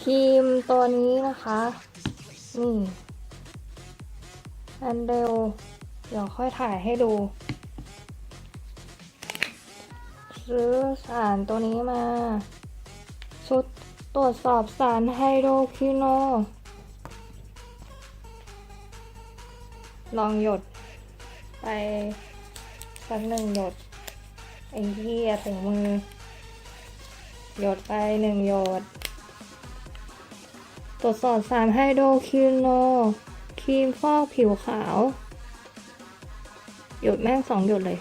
ครีมตัวนี้นะคะ นี่อันเดลเดี๋ยวค่อยถ่ายให้ดู ซื้อสารตัวนี้มา ชุดตรวจสอบสารไฮโดรคิโน ลองหยดไปสักหนึ่งหยดไอ้ที่ถึงมือ หยดไปหนึ่งหยด ตรวจสอบสารไฮโดรคิโนครีมฟอกผิวขาว หยดแม่งสองหยดเลย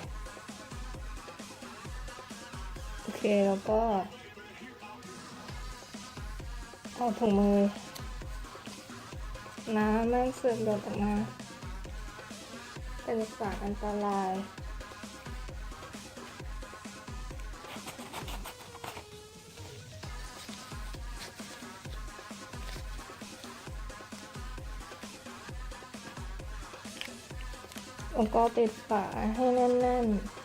โอเค แล้วก็ เอาถุงมือ น้ำแม่งสึกหยดออกมา เป็นสารอันตราย แล้วก็ปิดฝาให้แน่นๆ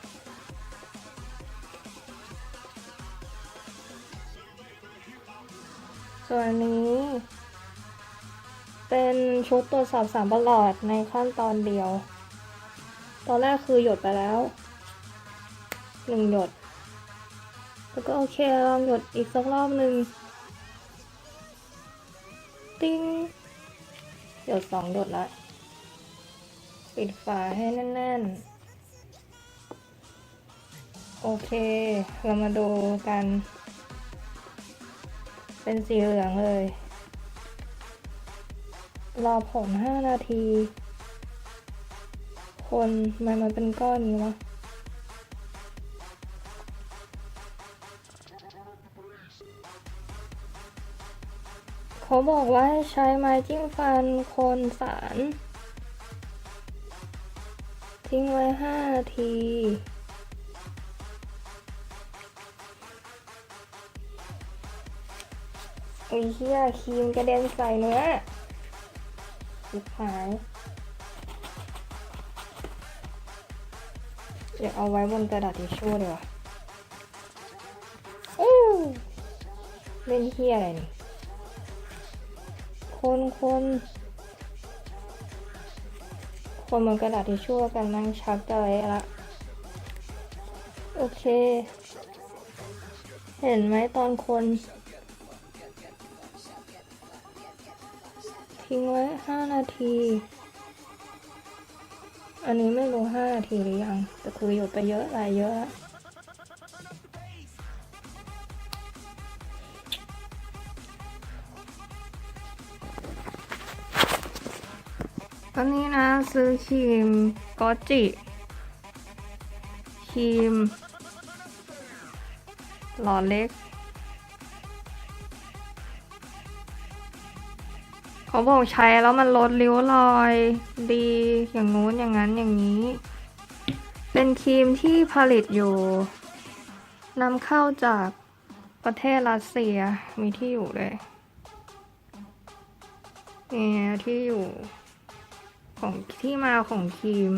ส่วนนี้ เป็นชุดตรวจสอบสารประหลอดในขั้นตอนเดียว ตอนแรกคือหยดไปแล้วหนึ่งหยด แล้วก็โอเคลองหยดอีกสักรอบหนึ่งติ้งหยดสองหยดละ ปิดฝาให้แน่น ๆ โอเค เรามาดูกัน เป็นสีเหลืองเลย รอผล5นาที คนทำไมมันเป็นก้อนนี้วะเขาบอกว่าให้ใช้ไม้จิ้มฟันคนสาร ทิ้งไว้ห้านาทีไอ้เหี้ยครีมกระเด็นใส่เนื้อสุดหาย เดี๋ยวเอาไว้บนกระดาษทิชชู่ดีกว่าอู้เล่นเหี้ยอะไรนี่ คนคน คนบนกระดาษทิชชู่กันนั่งชักจะเละละ โอเค เห็นไหมตอนคน ทิ้งไว้ห้านาที อันนี้ไม่รู้ห้านาทีหรือยัง แต่คือหยดไปเยอะหลายเยอะ ตอนนี้นะซื้อครีมกอจิครีมหลอดเล็ก เขาบอกใช้แล้วมันลดริ้วรอยดีอย่างงู้นอย่างนั้นอย่างนี้ เป็นครีมที่ผลิตอยู่นำเข้าจากประเทศรัสเซียมีที่อยู่เลยนี่ที่อยู่ ของที่มาของครีม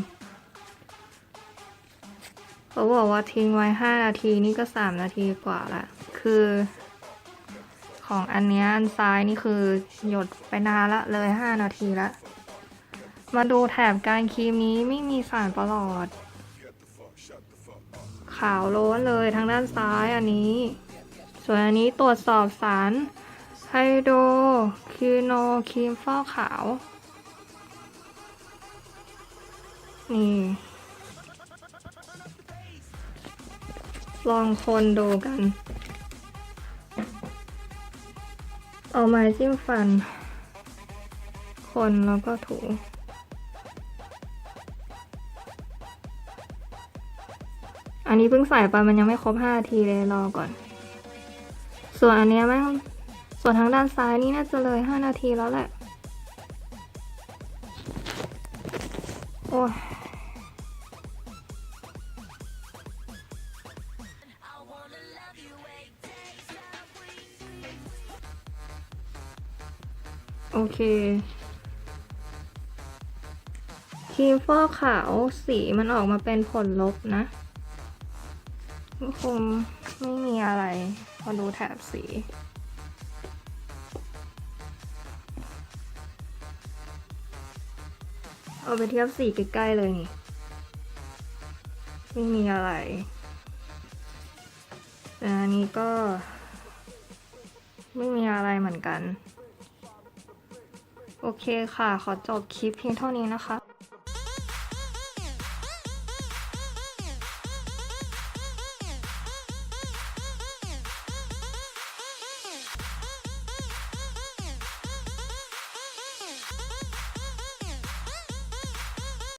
เขาบอกว่าทิ้งไว้ห้านาทีนี่ก็สามนาทีกว่าละ คือ ของอันเนี้ยอันซ้ายนี่คือหยดไปนานละเลยห้านาทีละ มาดูแถบการครีมนี้ไม่มีสารประหลอด ขาวโล้นเลยทางด้านซ้ายอันนี้ ส่วนอันนี้ตรวจสอบสารไฮโดรคิโนครีมฟอกขาว นี่ลองคนดูกัน เอาไม้จิ้มฟัน คนแล้วก็ถูอันนี้เพิ่งใส่ไปมันยังไม่ครบห้าทีเลยรอก่อน ส่วนอันเนี้ยแม่งส่วนทางด้านซ้ายนี่น่าจะเลยห้านาทีแล้วแหละ โอ้ยโอเคครีมฟอกขาวสีมันออกมาเป็นผลลบนะคงไม่มีอะไรพอดูแถบสี เอาไปเทียบสีใกล้ๆเลยนี่ ไม่มีอะไรแต่อันนี้ก็ ไม่มีอะไรเหมือนกัน โอเคค่ะ ขอจบคลิปเพียงเท่านี้นะคะ